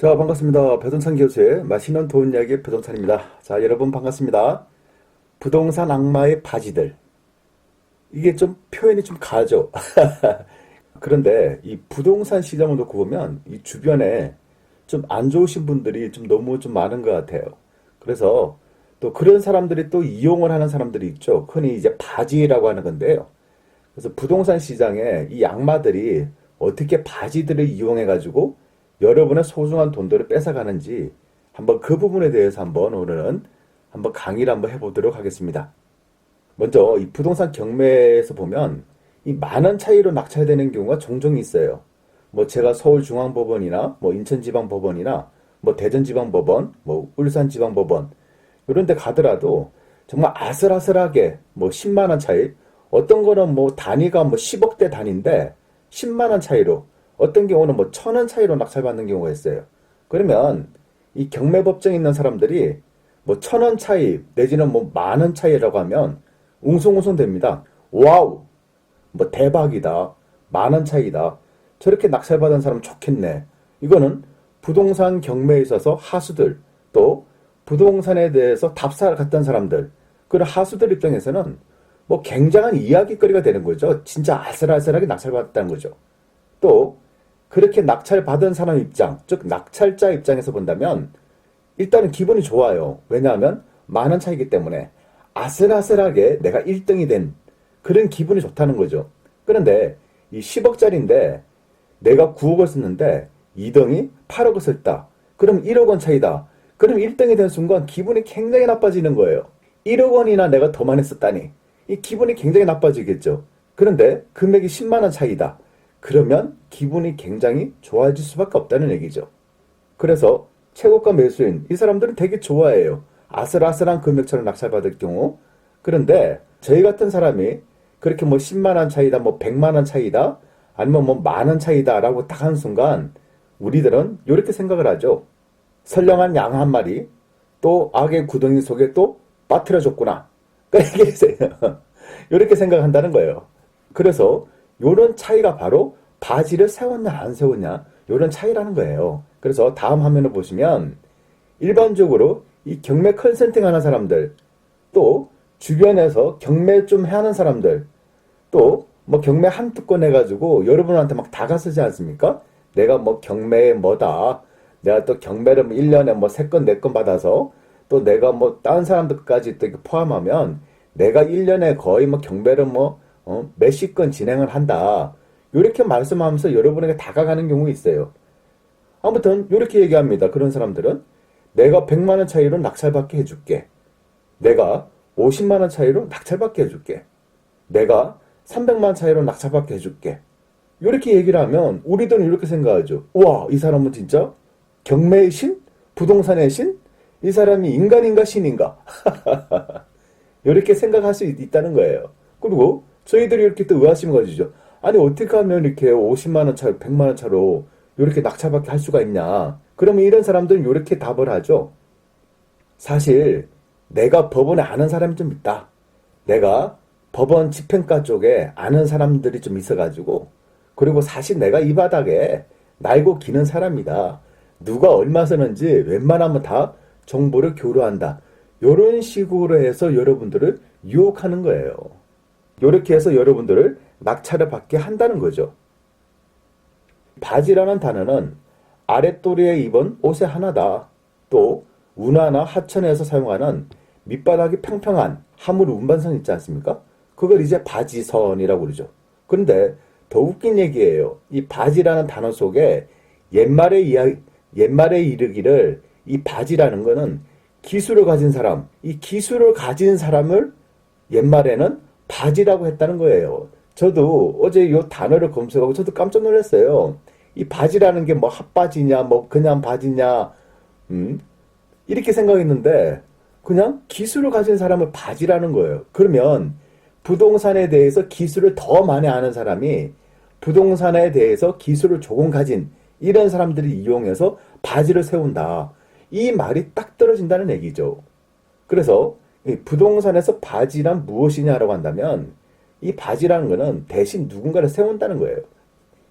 자, 반갑습니다. 배동찬 교수의 맛있는 돈 이야기 배동찬입니다. 자, 여러분 반갑습니다. 부동산 악마의 바지들. 이게 좀 표현이 좀 가죠. 그런데 이 부동산 시장을 놓고 보면 이 주변에 좀 안 좋으신 분들이 좀 너무 좀 많은 것 같아요. 그래서 또 그런 사람들이 또 이용을 하는 사람들이 있죠. 흔히 이제 바지라고 하는 건데요. 그래서 부동산 시장에 이 악마들이 어떻게 바지들을 이용해 가지고 여러분의 소중한 돈들을 뺏어가는지 한번 그 부분에 대해서 한번 오늘은 한번 강의를 한번 해보도록 하겠습니다. 먼저 이 부동산 경매에서 보면 이 많은 차이로 낙찰되는 경우가 종종 있어요. 뭐 제가 서울중앙법원이나 뭐 인천지방법원이나 뭐 대전지방법원, 뭐 울산지방법원 이런 데 가더라도 정말 아슬아슬하게 뭐 10만 원 차이 어떤 거는 뭐 단위가 뭐 10억대 단위인데 10만 원 차이로 어떤 경우는 뭐 천 원 차이로 낙찰받는 경우가 있어요. 그러면 이 경매 법정에 있는 사람들이 뭐 천 원 차이 내지는 뭐 만 원 차이라고 하면 웅성웅성 됩니다. 와우, 뭐 대박이다, 만 원 차이다. 저렇게 낙찰받은 사람 좋겠네. 이거는 부동산 경매에 있어서 하수들 또 부동산에 대해서 답사를 갔던 사람들 그런 하수들 입장에서는 뭐 굉장한 이야기거리가 되는 거죠. 진짜 아슬아슬하게 낙찰받았다는 거죠. 또 그렇게 낙찰받은 사람 입장, 즉 낙찰자 입장에서 본다면 일단은 기분이 좋아요. 왜냐하면 많은 차이기 때문에 아슬아슬하게 내가 1등이 된 그런 기분이 좋다는 거죠. 그런데 이 10억짜리인데 내가 9억을 썼는데 2등이 8억을 썼다. 그럼 1억 원 차이다. 그럼 1등이 된 순간 기분이 굉장히 나빠지는 거예요. 1억 원이나 내가 더 많이 썼다니. 이 기분이 굉장히 나빠지겠죠. 그런데 금액이 10만 원 차이다. 그러면 기분이 굉장히 좋아질 수밖에 없다는 얘기죠. 그래서 최고가 매수인 이 사람들은 되게 좋아해요. 아슬아슬한 금액처럼 낙찰받을 경우. 그런데 저희 같은 사람이 그렇게 뭐 10만 원 차이다, 뭐 100만 원 차이다, 아니면 뭐 만원 차이다 라고 딱 하는 순간 우리들은 이렇게 생각을 하죠. 선량한 양 한 마리 또 악의 구덩이 속에 또 빠뜨려줬구나. 그렇게 이렇게 생각한다는 거예요. 그래서 요런 차이가 바로 바지를 세웠냐 안 세웠냐 요런 차이라는 거예요. 그래서 다음 화면을 보시면 일반적으로 이 경매 컨설팅 하는 사람들 또 주변에서 경매 좀 하는 사람들 또 뭐 경매 한두 건 해가지고 여러분한테 막 다가서지 않습니까? 내가 뭐 경매에 뭐다 내가 또 경매를 뭐 1년에 뭐 3건, 4건 받아서 또 내가 뭐 다른 사람들까지 또 포함하면 내가 1년에 거의 뭐 경매를 뭐 어, 몇 십 건 진행을 한다. 이렇게 말씀하면서 여러분에게 다가가는 경우 있어요. 아무튼 이렇게 얘기합니다. 그런 사람들은 내가 100만 원 차이로 낙찰받게 해줄게. 내가 50만 원 차이로 낙찰받게 해줄게. 내가 300만 원 차이로 낙찰받게 해줄게. 이렇게 얘기를 하면 우리들은 이렇게 생각하죠. 와, 이 사람은 진짜 경매의 신? 부동산의 신? 이 사람이 인간인가 신인가? 이렇게 생각할 수 있- 있다는 거예요. 그리고 저희들이 이렇게 또 의아심을 가지죠. 아니 어떻게 하면 이렇게 50만 원 차로 100만 원 차로 이렇게 낙찰받게 할 수가 있냐? 그러면 이런 사람들은 이렇게 답을 하죠. 사실 내가 법원에 아는 사람이 좀 있다. 내가 법원 집행과 쪽에 아는 사람들이 좀 있어가지고 그리고 사실 내가 이 바닥에 날고 기는 사람이다. 누가 얼마 쓰는지 웬만하면 다 정보를 교류한다. 이런 식으로 해서 여러분들을 유혹하는 거예요. 이렇게 해서 여러분들을 낙찰을 받게 한다는 거죠. 바지라는 단어는 아랫도리에 입은 옷의 하나다. 또 운하나 하천에서 사용하는 밑바닥이 평평한 하물 운반선 있지 않습니까? 그걸 이제 바지선이라고 그러죠. 그런데 더 웃긴 얘기예요. 이 바지라는 단어 속에 옛말의 이야 옛말에 이르기를 이 바지라는 거는 기술을 가진 사람, 이 기술을 가진 사람을 옛말에는 바지라고 했다는 거예요. 저도 어제 이 단어를 검색하고 저도 깜짝 놀랐어요. 이 바지라는 게 뭐 핫바지냐, 뭐 그냥 바지냐, 음? 이렇게 생각했는데 그냥 기술을 가진 사람을 바지라는 거예요. 그러면 부동산에 대해서 기술을 더 많이 아는 사람이 부동산에 대해서 기술을 조금 가진 이런 사람들이 이용해서 바지를 세운다. 이 말이 딱 떨어진다는 얘기죠. 그래서 이 부동산에서 바지란 무엇이냐라고 한다면 이 바지라는 거는 대신 누군가를 세운다는 거예요.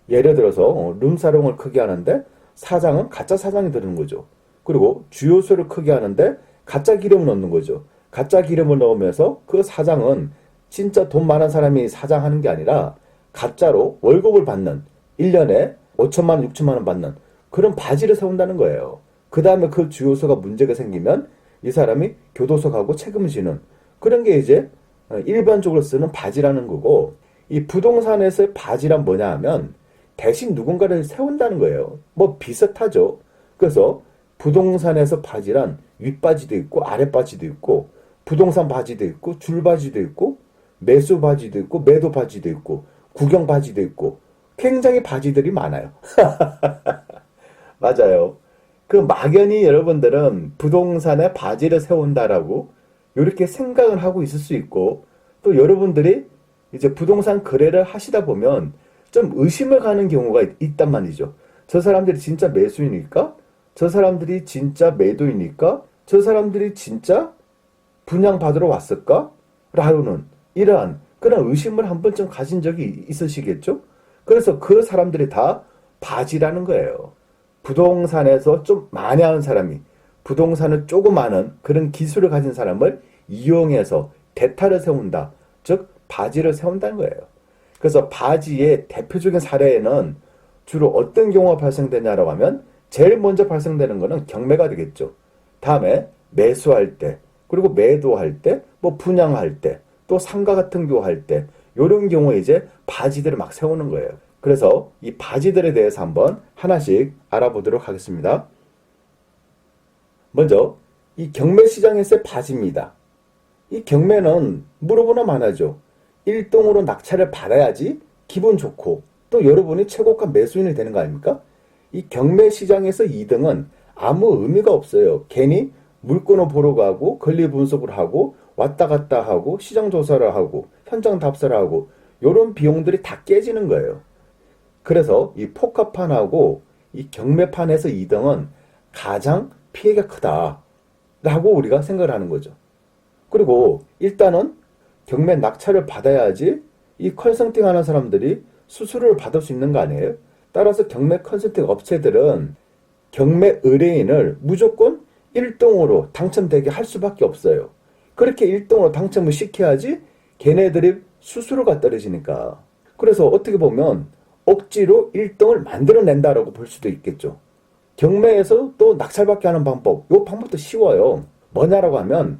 예를 들어서 어, 룸사롱을 크게 하는데 사장은 가짜 사장이 들는 거죠. 그리고 주요소를 크게 하는데 가짜 기름을 넣는 거죠. 가짜 기름을 넣으면서 그 사장은 진짜 돈 많은 사람이 사장하는 게 아니라 가짜로 월급을 받는 1년에 5천만 원, 6천만 원 받는 그런 바지를 세운다는 거예요. 그 다음에 그 주요소가 문제가 생기면 이 사람이 교도소 가고 책임을 지는 그런 게 이제 일반적으로 쓰는 바지라는 거고 이 부동산에서의 바지란 뭐냐 하면 대신 누군가를 세운다는 거예요. 뭐 비슷하죠. 그래서 부동산에서 바지란 윗바지도 있고 아랫바지도 있고 부동산 바지도 있고 줄바지도 있고 매수 바지도 있고 매도 바지도 있고 구경 바지도 있고 굉장히 바지들이 많아요. 맞아요. 그 막연히 여러분들은 부동산에 바지를 세운다라고 이렇게 생각을 하고 있을 수 있고 또 여러분들이 이제 부동산 거래를 하시다 보면 좀 의심을 가는 경우가 있, 있단 말이죠. 저 사람들이 진짜 매수이니까? 저 사람들이 진짜 매도이니까? 저 사람들이 진짜 분양받으러 왔을까? 라는 이러한 그런 의심을 한 번쯤 가진 적이 있으시겠죠? 그래서 그 사람들이 다 바지라는 거예요. 부동산에서 좀 많이 하는 사람이 부동산을 조금 아는 그런 기술을 가진 사람을 이용해서 대타를 세운다. 즉, 바지를 세운다는 거예요. 그래서 바지의 대표적인 사례에는 주로 어떤 경우가 발생되냐라고 하면 제일 먼저 발생되는 거는 경매가 되겠죠. 다음에 매수할 때, 그리고 매도할 때, 뭐 분양할 때, 또 상가 같은 경우 할 때, 이런 경우에 이제 바지들을 막 세우는 거예요. 그래서 이 바지들에 대해서 한번 하나씩 알아보도록 하겠습니다. 먼저 이 경매 시장에서의 바지입니다. 이 경매는 물어보나 마나죠. 1등으로 낙찰을 받아야지 기분 좋고 또 여러분이 최고가 매수인이 되는 거 아닙니까? 이 경매 시장에서 2등은 아무 의미가 없어요. 괜히 물건을 보러 가고 권리 분석을 하고 왔다 갔다 하고 시장 조사를 하고 현장 답사를 하고 이런 비용들이 다 깨지는 거예요. 그래서 이 포카판하고 이 경매판에서 2등은 가장 피해가 크다라고 우리가 생각을 하는 거죠. 그리고 일단은 경매 낙찰을 받아야지 이 컨설팅 하는 사람들이 수수료를 받을 수 있는 거 아니에요? 따라서 경매 컨설팅 업체들은 경매 의뢰인을 무조건 1등으로 당첨되게 할 수밖에 없어요. 그렇게 1등으로 당첨을 시켜야지 걔네들이 수수료가 떨어지니까. 그래서 어떻게 보면 억지로 1등을 만들어낸다라고 볼 수도 있겠죠. 경매에서 또 낙찰받게 하는 방법, 이 방법도 쉬워요. 뭐냐라고 하면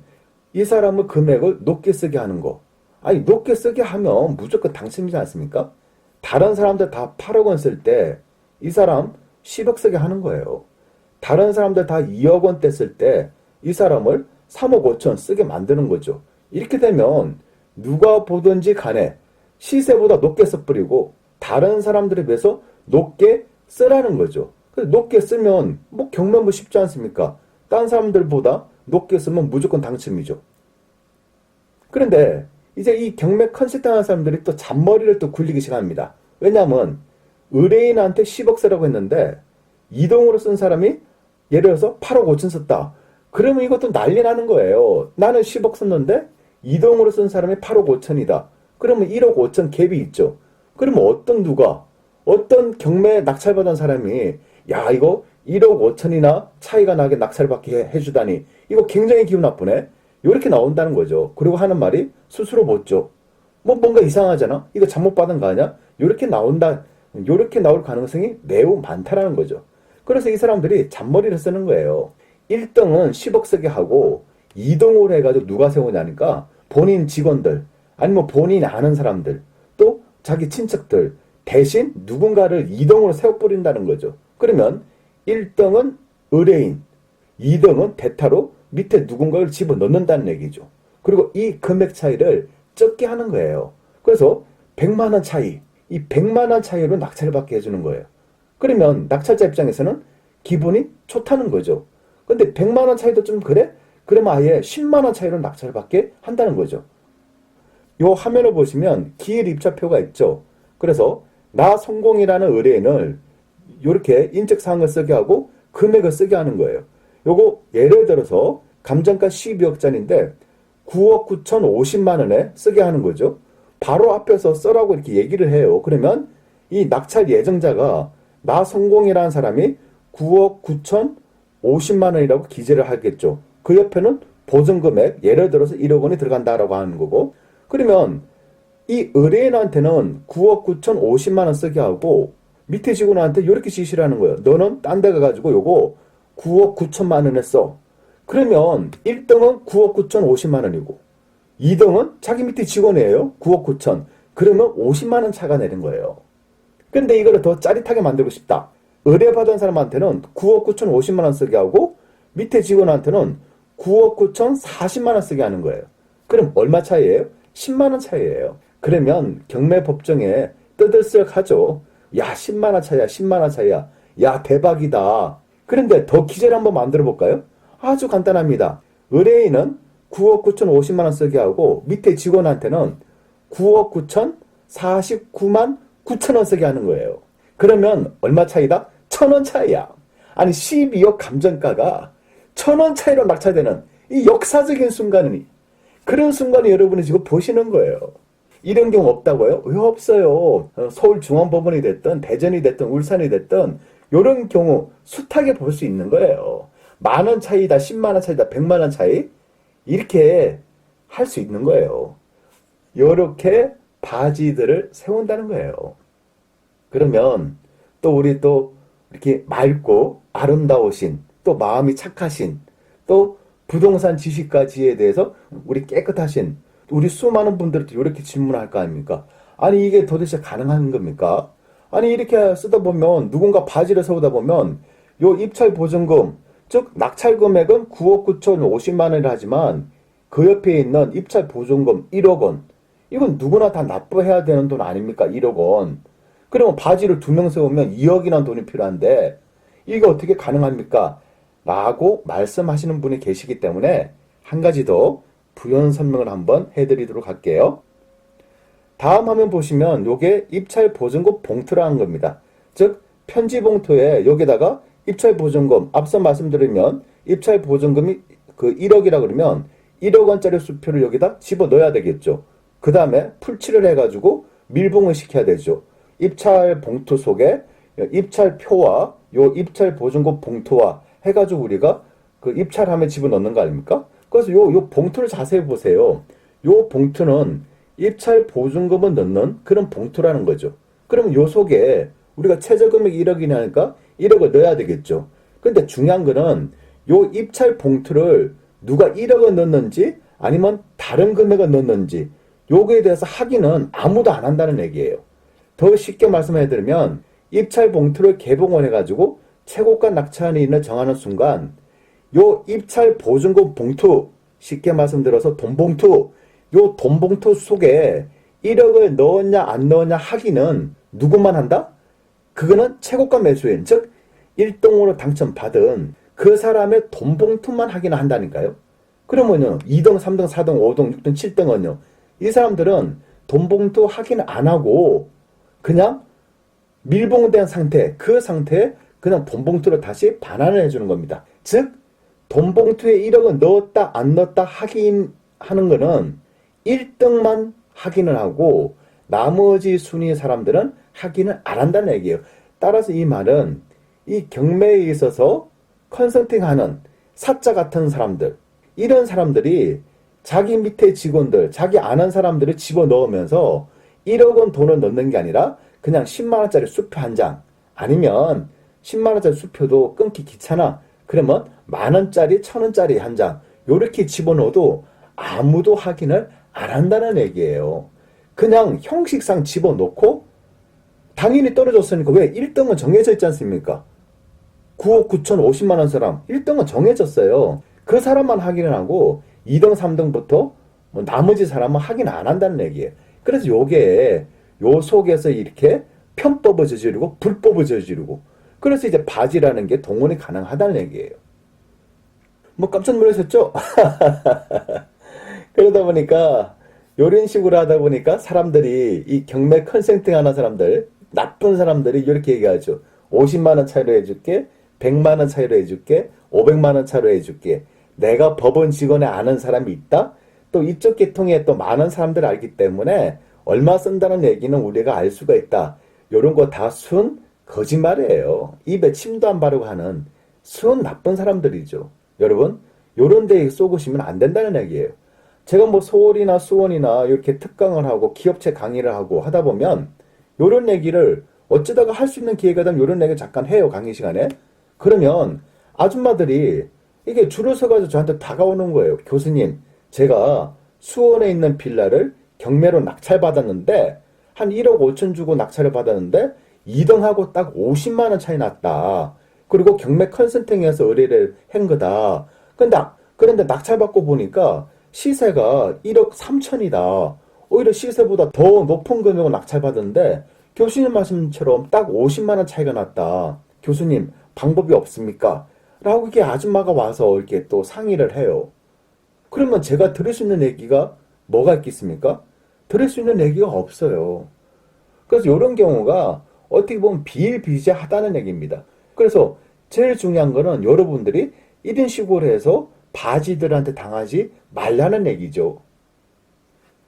이 사람의 금액을 높게 쓰게 하는 거. 아니, 높게 쓰게 하면 무조건 당첨이지 않습니까? 다른 사람들 다 8억 원 쓸 때 이 사람 10억 쓰게 하는 거예요. 다른 사람들 다 2억 원대 쓸 때 이 사람을 3억 5천 쓰게 만드는 거죠. 이렇게 되면 누가 보든지 간에 시세보다 높게 써버리고 다른 사람들에 비해서 높게 쓰라는 거죠. 높게 쓰면 뭐 경매뭐 쉽지 않습니까? 딴 사람들보다 높게 쓰면 무조건 당첨이죠. 그런데 이제 이 경매 컨설팅 하는 사람들이 또 잔머리를 또 굴리기 시작합니다. 왜냐하면 의뢰인한테 10억 쓰라고 했는데 이동으로 쓴 사람이 예를 들어서 8억 5천 썼다. 그러면 이것도 난리 나는 거예요. 나는 10억 썼는데 이동으로 쓴 사람이 8억 5천이다. 그러면 1억 5천 갭이 있죠. 그러면 어떤 누가 어떤 경매 낙찰받은 사람이 야 이거 1억 5천이나 차이가 나게 낙찰받게 해주다니 이거 굉장히 기분 나쁘네. 이렇게 나온다는 거죠. 그리고 하는 말이 스스로 못 줘. 뭐 뭔가 이상하잖아. 이거 잘못 받은 거 아니야? 이렇게 나온다. 이렇게 나올 가능성이 매우 많다라는 거죠. 그래서 이 사람들이 잔머리를 쓰는 거예요. 1등은 10억 쓰게 하고 2등으로 해가지고 누가 세우냐니까 본인 직원들 아니면 본인이 아는 사람들 또 자기 친척들 대신 누군가를 2등으로 세워버린다는 거죠. 그러면 1등은 의뢰인, 2등은 대타로 밑에 누군가를 집어 넣는다는 얘기죠. 그리고 이 금액 차이를 적게 하는 거예요. 그래서 100만 원 차이, 이 100만 원 차이로 낙찰을 받게 해주는 거예요. 그러면 낙찰자 입장에서는 기분이 좋다는 거죠. 근데 100만 원 차이도 좀 그래? 그러면 아예 10만 원 차이로 낙찰을 받게 한다는 거죠. 요 화면을 보시면 기일 입차표가 있죠. 그래서 나 성공이라는 의뢰인을 이렇게 인적사항을 쓰게 하고 금액을 쓰게 하는 거예요. 요거 예를 들어서 감정가 12억짜리인데 9억 9천 50만 원에 쓰게 하는 거죠. 바로 앞에서 써라고 이렇게 얘기를 해요. 그러면 이 낙찰 예정자가 나 성공이라는 사람이 9억 9천 50만 원이라고 기재를 하겠죠. 그 옆에는 보증금액 예를 들어서 1억 원이 들어간다라고 하는 거고 그러면 이 의뢰인한테는 9억 9천 50만 원 쓰게 하고 밑에 직원한테 이렇게 지시를 하는 거예요. 너는 딴 데 가가지고 요거 9억 9천만 원에 써. 그러면 1등은 9억 9천 50만 원이고 2등은 자기 밑에 직원이에요. 9억 9천. 그러면 50만 원 차가 내는 거예요. 근데 이거를 더 짜릿하게 만들고 싶다. 의뢰받은 사람한테는 9억 9천 50만 원 쓰게 하고 밑에 직원한테는 9억 9천 40만 원 쓰게 하는 거예요. 그럼 얼마 차이예요? 10만 원 차이예요. 그러면 경매 법정에 떠들썩하죠. 야 10만 원 차이야 10만 원 차이야. 야 대박이다. 그런데 더 기재를 한번 만들어 볼까요? 아주 간단합니다. 의뢰인은 9억 9천 50만 원 쓰게 하고 밑에 직원한테는 9억 9천 49만 9천 원 쓰게 하는 거예요. 그러면 얼마 차이다? 천 원 차이야. 아니 12억 감정가가 천 원 차이로 낙찰되는 이 역사적인 순간이 그런 순간을 여러분이 지금 보시는 거예요. 이런 경우 없다고요? 왜 없어요? 어, 서울중앙법원이 됐든 대전이 됐든 울산이 됐든 이런 경우 숱하게 볼 수 있는 거예요. 만 원 차이다, 10만 원 차이다, 100만 원 차이 이렇게 할 수 있는 거예요. 이렇게 바지들을 세운다는 거예요. 그러면 또 우리 또 이렇게 맑고 아름다우신 또 마음이 착하신 또 부동산 지식까지에 대해서 우리 깨끗하신 우리 수많은 분들한테 이렇게 질문할 거 아닙니까? 아니 이게 도대체 가능한 겁니까? 아니 이렇게 쓰다 보면 누군가 바지를 세우다 보면 요 입찰 보증금 즉 낙찰 금액은 9억 9천 50만 원이라 하지만 그 옆에 있는 입찰 보증금 1억 원 이건 누구나 다 납부해야 되는 돈 아닙니까? 1억 원. 그러면 바지를 두 명 세우면 2억이라는 돈이 필요한데 이게 어떻게 가능합니까? 라고 말씀하시는 분이 계시기 때문에 한 가지 더 부연 설명을 한번 해드리도록 할게요. 다음 화면 보시면 요게 입찰 보증금 봉투라는 겁니다. 즉 편지 봉투에 여기다가 입찰 보증금 앞서 말씀드리면 입찰 보증금이 그 1억이라 그러면 1억 원짜리 수표를 여기다 집어 넣어야 되겠죠. 그 다음에 풀칠을 해가지고 밀봉을 시켜야 되죠. 입찰 봉투 속에 입찰표와 요 입찰 보증금 봉투와 해가지고 우리가 그 입찰함에 집어넣는 거 아닙니까? 그래서 요, 요 봉투를 자세히 보세요. 요 봉투는 입찰 보증금을 넣는 그런 봉투라는 거죠. 그럼 요 속에 우리가 최저금액 1억이니까 1억을 넣어야 되겠죠. 근데 중요한 거는 요 입찰 봉투를 누가 1억을 넣는지 아니면 다른 금액을 넣는지 요거에 대해서 확인은 아무도 안 한다는 얘기예요. 더 쉽게 말씀해 드리면 입찰 봉투를 개봉을 해가지고 최고가 낙찰인을 정하는 순간 요 입찰 보증금 봉투 쉽게 말씀드려서 돈 봉투 요 돈 봉투 속에 1억을 넣었냐 안 넣었냐 확인은 누구만 한다? 그거는 최고가 매수인 즉 1등으로 당첨받은 그 사람의 돈 봉투만 확인을 한다니까요. 그러면요 2등, 3등, 4등, 5등, 6등, 7등은요 이 사람들은 돈 봉투 확인 안 하고 그냥 밀봉된 상태 그 상태에 그냥 돈 봉투를 다시 반환을 해주는 겁니다. 즉 돈 봉투에 1억을 넣었다 안 넣었다 확인하는 거는 1등만 확인을 하고 나머지 순위 사람들은 확인을 안 한다는 얘기예요. 따라서 이 말은 이 경매에 있어서 컨설팅하는 사자 같은 사람들 이런 사람들이 자기 밑에 직원들 자기 아는 사람들을 집어넣으면서 1억 원 돈을 넣는 게 아니라 그냥 10만 원짜리 수표 한 장 아니면 10만 원짜리 수표도 끊기 귀찮아 그러면 만 원짜리 천 원짜리 한 장 요렇게 집어넣어도 아무도 확인을 안 한다는 얘기예요. 그냥 형식상 집어넣고 당연히 떨어졌으니까 왜 1등은 정해져 있지 않습니까? 9억 9천 50만 원 사람 1등은 정해졌어요. 그 사람만 확인을 하고 2등 3등부터 뭐 나머지 사람은 확인 안 한다는 얘기예요. 그래서 요게 요 속에서 이렇게 편법을 저지르고 불법을 저지르고 그래서 이제 바지라는 게 동원이 가능하다는 얘기예요. 뭐 깜짝 놀라셨죠? 그러다 보니까 이런 식으로 하다 보니까 사람들이 이 경매 컨센팅 하는 사람들 나쁜 사람들이 이렇게 얘기하죠. 50만 원 차이로 해줄게, 100만 원 차이로 해줄게, 500만 원 차이로 해줄게. 내가 법원 직원에 아는 사람이 있다. 또 이쪽 계통에 또 많은 사람들 알기 때문에 얼마 쓴다는 얘기는 우리가 알 수가 있다. 이런 거 다 순 거짓말이에요. 입에 침도 안 바르고 하는 수은 나쁜 사람들이죠. 여러분, 요런 데에 쏘으시면 안 된다는 얘기예요. 제가 뭐 서울이나 수원이나 이렇게 특강을 하고 기업체 강의를 하고 하다 보면 요런 얘기를 어쩌다가 할 수 있는 기회가 되면 요런 얘기 잠깐 해요, 강의 시간에. 그러면 아줌마들이 이게 줄을 서가지고 저한테 다가오는 거예요. 교수님, 제가 수원에 있는 빌라를 경매로 낙찰받았는데 한 1억 5천 주고 낙찰을 받았는데 2등하고 딱 50만 원 차이 났다. 그리고 경매 컨설팅에서 의뢰를 한 거다. 근데 그런데 낙찰받고 보니까 시세가 1억 3천이다. 오히려 시세보다 더 높은 금액을 낙찰받았는데 교수님 말씀처럼 딱 50만 원 차이가 났다. 교수님 방법이 없습니까? 라고 이렇게 아줌마가 와서 이렇게 또 상의를 해요. 그러면 제가 들을 수 있는 얘기가 뭐가 있겠습니까? 들을 수 있는 얘기가 없어요. 그래서 이런 경우가 어떻게 보면 비일비재하다는 얘기입니다. 그래서 제일 중요한 거는 여러분들이 이런 식으로 해서 바지들한테 당하지 말라는 얘기죠.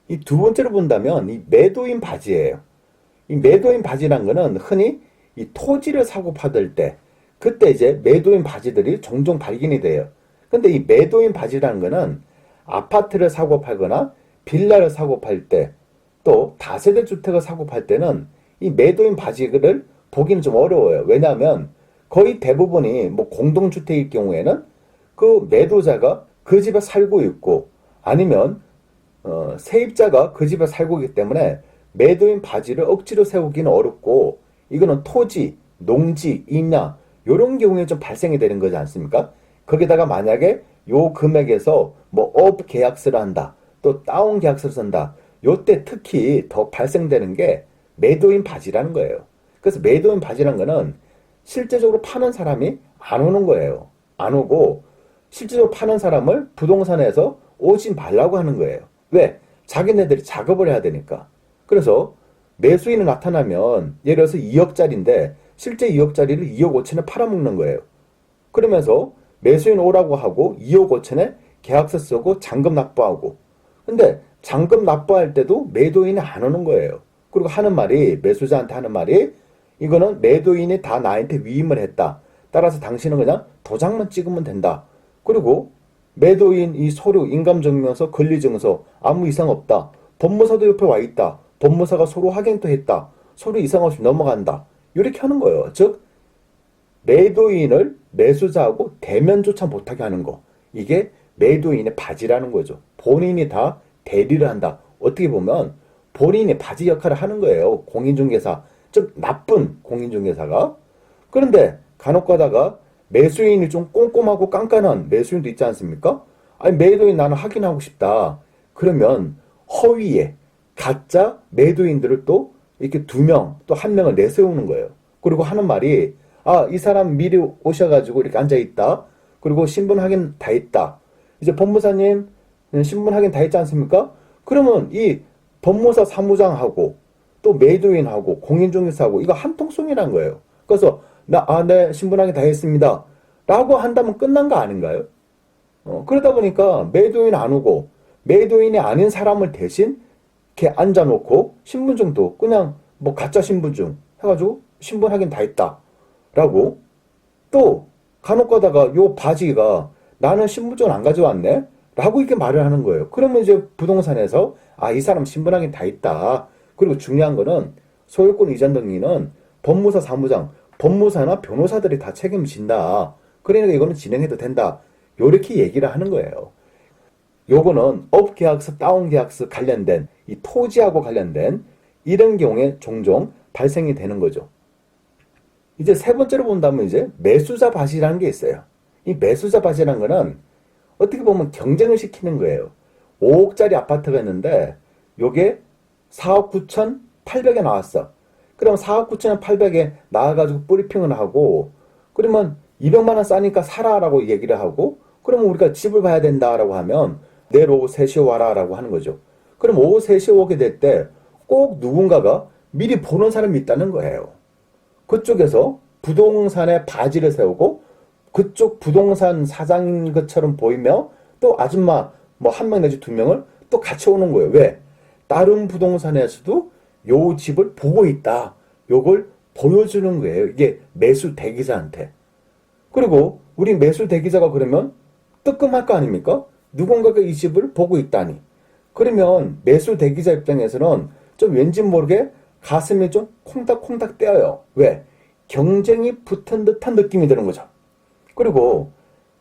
이 두 번째로 본다면 이 매도인 바지예요. 이 매도인 바지란 거는 흔히 이 토지를 사고 받을 때 그때 이제 매도인 바지들이 종종 발견이 돼요. 근데 이 매도인 바지라는 거는 아파트를 사고 팔거나 빌라를 사고 팔 때 또 다세대 주택을 사고 팔 때는 이 매도인 바지를 보기는 좀 어려워요. 왜냐하면 거의 대부분이 뭐 공동주택일 경우에는 그 매도자가 그 집에 살고 있고 아니면 어, 세입자가 그 집에 살고 있기 때문에 매도인 바지를 억지로 세우기는 어렵고 이거는 토지, 농지, 임야 이런 경우에 좀 발생이 되는 거지 않습니까? 거기다가 만약에 요 금액에서 뭐 업 계약서를 한다, 또 다운 계약서를 쓴다. 요때 특히 더 발생되는 게 매도인 바지라는 거예요. 그래서 매도인 바지라는 거는 실제적으로 파는 사람이 안 오는 거예요. 안 오고 실제적으로 파는 사람을 부동산에서 오지 말라고 하는 거예요. 왜? 자기네들이 작업을 해야 되니까. 그래서 매수인이 나타나면 예를 들어서 2억짜리인데 실제 2억짜리를 2억 5천에 팔아먹는 거예요. 그러면서 매수인 오라고 하고 2억 5천에 계약서 쓰고 잔금 납부하고 근데 잔금 납부할 때도 매도인이 안 오는 거예요. 그리고 하는 말이 매수자한테 하는 말이 이거는 매도인이 다 나한테 위임을 했다. 따라서 당신은 그냥 도장만 찍으면 된다. 그리고 매도인 이 서류, 인감증명서, 권리증서 아무 이상 없다. 법무사도 옆에 와 있다. 법무사가 서로 확인도 했다. 서류 이상 없이 넘어간다. 이렇게 하는 거예요. 즉 매도인을 매수자하고 대면조차 못하게 하는 거. 이게 매도인의 바지라는 거죠. 본인이 다 대리를 한다. 어떻게 보면 본인이 바지 역할을 하는 거예요. 공인중개사. 즉 나쁜 공인중개사가. 그런데 간혹 가다가 매수인이 좀 꼼꼼하고 깐깐한 매수인도 있지 않습니까? 아니 매도인 나는 확인하고 싶다. 그러면 허위에 가짜 매도인들을 또 이렇게 두 명, 또 한 명을 내세우는 거예요. 그리고 하는 말이 아, 이 사람 미리 오셔가지고 이렇게 앉아있다. 그리고 신분 확인 다 했다. 이제 법무사님, 신분 확인 다 했지 않습니까? 그러면 이 법무사 사무장하고 또 매도인하고 공인중개사하고 이거 한 통속이란 거예요. 그래서 나, 아, 네, 신분 확인 다 했습니다. 라고 한다면 끝난 거 아닌가요? 어, 그러다 보니까 매도인 안 오고 매도인이 아닌 사람을 대신 이렇게 앉아놓고 신분증도 그냥 뭐 가짜 신분증 해가지고 신분 확인 다 했다. 라고 또 간혹 가다가 요 바지가 나는 신분증을 안 가져왔네? 라고 이렇게 말을 하는 거예요. 그러면 이제 부동산에서 아, 이 사람 신분 확인 다 있다. 그리고 중요한 거는 소유권 이전 등기는 법무사 사무장, 법무사나 변호사들이 다 책임진다. 그러니까 이거는 진행해도 된다. 요렇게 얘기를 하는 거예요. 요거는 업 계약서, 다운 계약서 관련된 이 토지하고 관련된 이런 경우에 종종 발생이 되는 거죠. 이제 세 번째로 본다면 이제 매수자 밭이라는 게 있어요. 이 매수자 밭이라는 거는 어떻게 보면 경쟁을 시키는 거예요. 5억짜리 아파트가 있는데 요게 4억 9천 8백에 나왔어. 그럼 4억 9천 8백에 나와가지고 브리핑을 하고 그러면 200만 원 싸니까 사라라고 얘기를 하고 그러면 우리가 집을 봐야 된다라고 하면 내일 오후 3시에 와라라고 하는 거죠. 그럼 오후 3시에 오게 될 때 꼭 누군가가 미리 보는 사람이 있다는 거예요. 그쪽에서 부동산에 바지를 세우고 그쪽 부동산 사장인 것처럼 보이며 또 아줌마 뭐 한 명 내지 두 명을 또 같이 오는 거예요. 왜? 다른 부동산에서도 요 집을 보고 있다. 요걸 보여주는 거예요. 이게 매수 대기자한테. 그리고 우리 매수 대기자가 그러면 뜨끔할 거 아닙니까? 누군가가 이 집을 보고 있다니. 그러면 매수 대기자 입장에서는 좀 왠지 모르게 가슴이 좀 콩닥콩닥 떼어요. 왜? 경쟁이 붙은 듯한 느낌이 드는 거죠. 그리고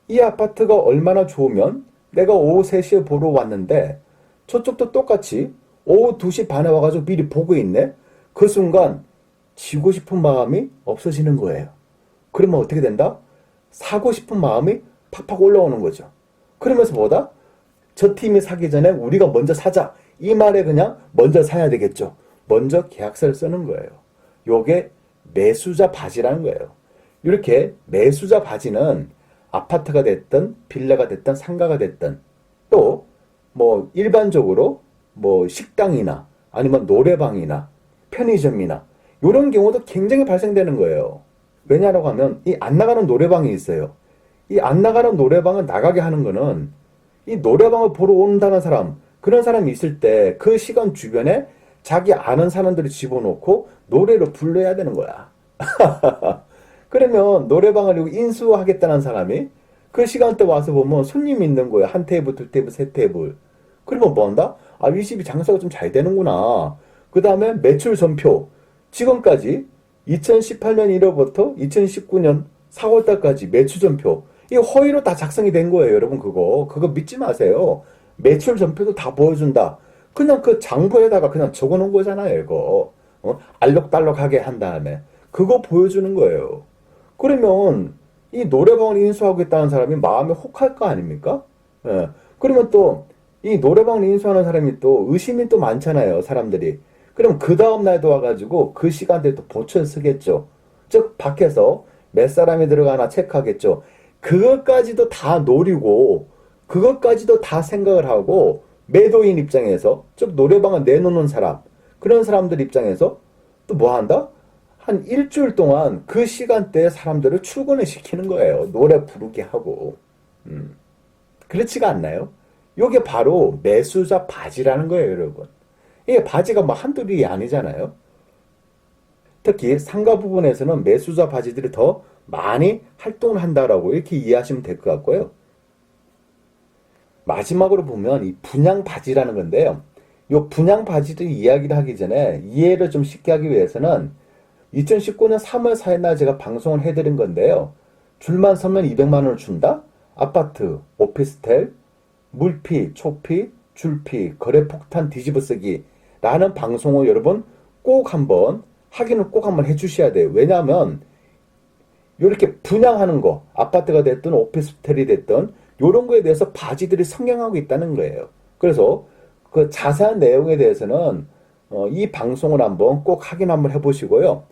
이 아파트가 얼마나 좋으면 내가 오후 3시에 보러 왔는데 저쪽도 똑같이 오후 2시 반에 와가지고 미리 보고 있네? 그 순간 지고 싶은 마음이 없어지는 거예요. 그러면 어떻게 된다? 사고 싶은 마음이 팍팍 올라오는 거죠. 그러면서 뭐다? 저 팀이 사기 전에 우리가 먼저 사자. 이 말에 그냥 먼저 사야 되겠죠. 먼저 계약서를 쓰는 거예요. 요게 매수자 바지라는 거예요. 이렇게 매수자 바지는 아파트가 됐든 빌라가 됐든 상가가 됐든 또 뭐 일반적으로 뭐 식당이나 아니면 노래방이나 편의점이나 이런 경우도 굉장히 발생되는 거예요. 왜냐라고 하면 이 안 나가는 노래방이 있어요. 이 안 나가는 노래방을 나가게 하는 거는 이 노래방을 보러 온다는 사람 그런 사람이 있을 때 그 시간 주변에 자기 아는 사람들을 집어넣고 노래를 불러야 되는 거야. 그러면 노래방을 인수하겠다는 사람이 그 시간대 와서 보면 손님이 있는 거야. 한 테이블, 두 테이블, 세 테이블. 그러면 뭐 한다? 아, 이 집이 장사가 좀 잘 되는구나. 그 다음에 매출 전표. 지금까지 2018년 1월부터 2019년 4월달까지 매출 전표. 이 허위로 다 작성이 된 거예요, 여러분. 그거. 그거 믿지 마세요. 매출 전표도 다 보여준다. 그냥 그 장부에다가 그냥 적어 놓은 거잖아요, 이거. 어? 알록달록하게 한 다음에. 그거 보여주는 거예요. 그러면 이 노래방을 인수하겠다는 사람이 마음에 혹할 거 아닙니까? 예. 그러면 또 이 노래방을 인수하는 사람이 또 의심이 또 많잖아요, 사람들이. 그럼 그 다음 날도 와가지고 그 시간대에 또 보초를 쓰겠죠. 즉, 밖에서 몇 사람이 들어가나 체크하겠죠. 그것까지도 다 노리고, 그것까지도 다 생각을 하고, 매도인 입장에서, 즉, 노래방을 내놓는 사람, 그런 사람들 입장에서 또 뭐 한다? 한 일주일 동안 그 시간대에 사람들을 출근을 시키는 거예요. 노래 부르게 하고. 음. 그렇지가 않나요? 이게 바로 매수자 바지라는 거예요, 여러분. 이게 바지가 뭐 한둘이 아니잖아요. 특히 상가 부분에서는 매수자 바지들이 더 많이 활동을 한다라고 이렇게 이해하시면 될 것 같고요. 마지막으로 보면 이 분양 바지라는 건데요. 이 분양 바지들 이야기를 하기 전에 이해를 좀 쉽게 하기 위해서는 2019년 3월 4일 날 제가 방송을 해드린 건데요. 줄만 서면 200만 원을 준다? 아파트, 오피스텔, 물피, 초피, 줄피, 거래 폭탄 뒤집어 쓰기 라는 방송을 여러분 꼭 한번 확인을 꼭 한번 해주셔야 돼요. 왜냐하면 이렇게 분양하는 거, 아파트가 됐든 오피스텔이 됐든 이런 거에 대해서 바지들이 성행하고 있다는 거예요. 그래서 그 자세한 내용에 대해서는 어, 이 방송을 한번 꼭 확인 한번 해보시고요.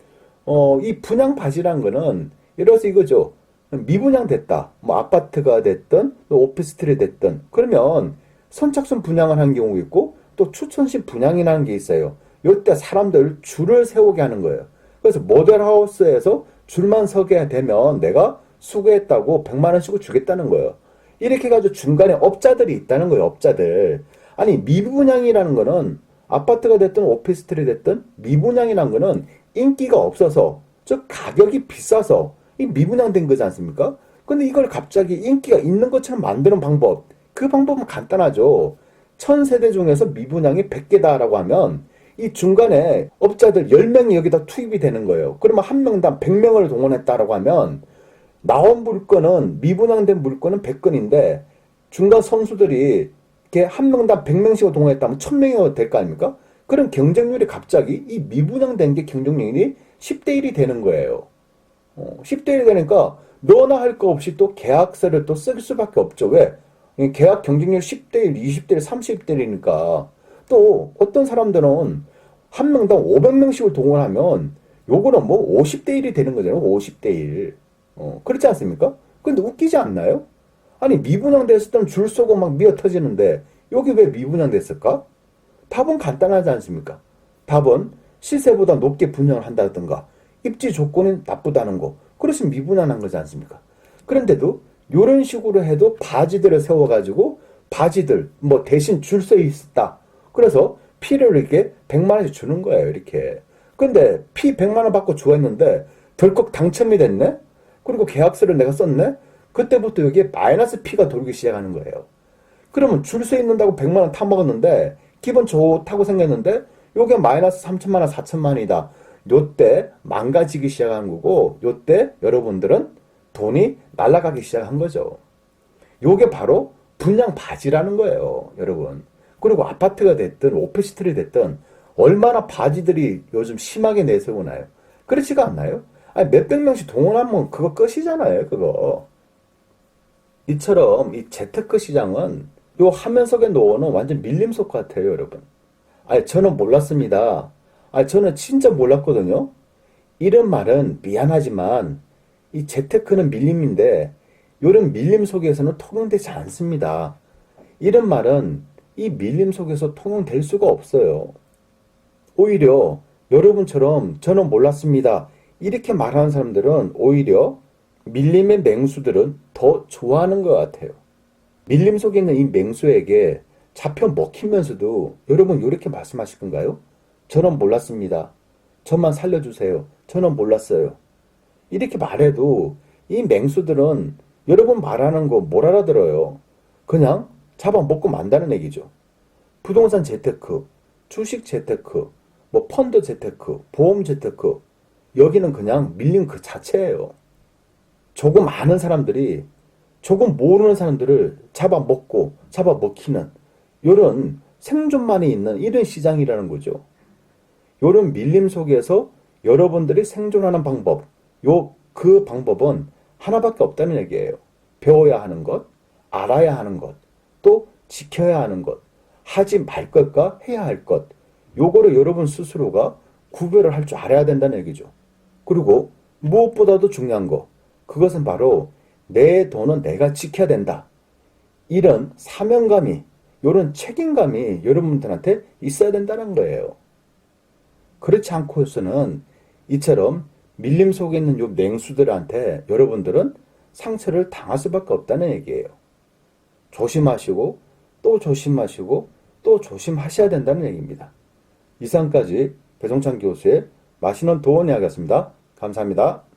어, 이 분양 바지라는 거는 예를 들어서 이거죠. 미분양 됐다. 뭐 아파트가 됐든 또 오피스텔이 됐든 그러면 선착순 분양을 하는 경우가 있고 또 추천식 분양이라는 게 있어요. 이때 사람들 줄을 세우게 하는 거예요. 그래서 모델하우스에서 줄만 서게 되면 내가 수고했다고 100만 원씩을 주겠다는 거예요. 이렇게 해가지고 중간에 업자들이 있다는 거예요. 업자들. 아니 미분양이라는 거는 아파트가 됐든 오피스텔이 됐든 미분양이라는 거는 인기가 없어서 즉 가격이 비싸서 이 미분양된 거지 않습니까? 근데 이걸 갑자기 인기가 있는 것처럼 만드는 방법 그 방법은 간단하죠. 천 세대 중에서 미분양이 100개다라고 하면 이 중간에 업자들 10명이 여기다 투입이 되는 거예요. 그러면 한 명당 100명을 동원했다라고 하면 나온 물건은 미분양된 물건은 100건인데 중간 선수들이 이렇게 한 명당 100명씩을 동원했다면 1000명이 될 거 아닙니까? 그럼 경쟁률이 갑자기 이 미분양된 게 경쟁률이 10대 1이 되는 거예요. 어, 10대 1이 되니까 너나 할 거 없이 또 계약서를 또 쓸 수밖에 없죠. 왜? 이 계약 경쟁률 10대 1, 20대 1, 30대 1이니까 또 어떤 사람들은 한 명당 500명씩을 동원하면 요거는 뭐 50대 1이 되는 거잖아요. 50대 1. 어, 그렇지 않습니까? 근데 웃기지 않나요? 아니 미분양 됐을 때는 줄 서고 막 미어 터지는데 여기 왜 미분양 됐을까? 답은 간단하지 않습니까? 답은 시세보다 높게 분양을 한다든가 입지 조건이 나쁘다는 거 그래서 미분양한 거지 않습니까? 그런데도 이런 식으로 해도 바지들을 세워가지고 바지들 뭐 대신 줄 서 있었다. 그래서 피를 이렇게 100만 원씩 주는 거예요. 이렇게. 근데 피 100만 원 받고 좋아했는데 덜컥 당첨이 됐네? 그리고 계약서를 내가 썼네? 그때부터 여기에 마이너스 피가 돌기 시작하는 거예요. 그러면 줄 서 있는다고 100만 원 타먹었는데 기분 좋다고 생겼는데 요게 마이너스 3천만 원, 4천만 원이다. 요때 망가지기 시작한 거고 요때 여러분들은 돈이 날아가기 시작한 거죠. 요게 바로 분양 바지라는 거예요, 여러분. 그리고 아파트가 됐든 오피스텔이 됐든 얼마나 바지들이 요즘 심하게 내세우나요? 그렇지가 않나요? 아니 몇백 명씩 동원하면 그거 끝이잖아요, 그거. 이처럼 이 재테크 시장은 요 화면 속에 놓아놓은 완전 밀림 속 같아요, 여러분. 아니, 저는 몰랐습니다. 아니, 저는 진짜 몰랐거든요. 이런 말은 미안하지만 이 재테크는 밀림인데 이런 밀림 속에서는 통용되지 않습니다. 이런 말은 이 밀림 속에서 통용될 수가 없어요. 오히려 여러분처럼 저는 몰랐습니다. 이렇게 말하는 사람들은 오히려 밀림의 맹수들은 더 좋아하는 것 같아요. 밀림 속에 있는 이 맹수에게 잡혀 먹히면서도 여러분 이렇게 말씀하실 건가요? 저는 몰랐습니다. 저만 살려주세요. 저는 몰랐어요. 이렇게 말해도 이 맹수들은 여러분 말하는 거못 알아들어요. 그냥 잡아먹고 만다는 얘기죠. 부동산 재테크, 주식 재테크, 뭐 펀드 재테크, 보험 재테크, 여기는 그냥 밀림 그 자체예요. 조금 아는 사람들이 조금 모르는 사람들을 잡아먹고 잡아먹히는 이런 생존만이 있는 이런 시장이라는 거죠. 이런 밀림 속에서 여러분들이 생존하는 방법, 요 그 방법은 하나밖에 없다는 얘기예요. 배워야 하는 것, 알아야 하는 것, 또 지켜야 하는 것, 하지 말 것과 해야 할 것, 요거를 여러분 스스로가 구별을 할 줄 알아야 된다는 얘기죠. 그리고 무엇보다도 중요한 거, 그것은 바로 내 돈은 내가 지켜야 된다. 이런 사명감이, 이런 책임감이 여러분들한테 있어야 된다는 거예요. 그렇지 않고서는 이처럼 밀림 속에 있는 요 맹수들한테 여러분들은 상처를 당할 수밖에 없다는 얘기예요. 조심하시고 또 조심하시고 또 조심하셔야 된다는 얘기입니다. 이상까지 배종찬 교수의 맛있는 도원 이야기였습니다. 감사합니다.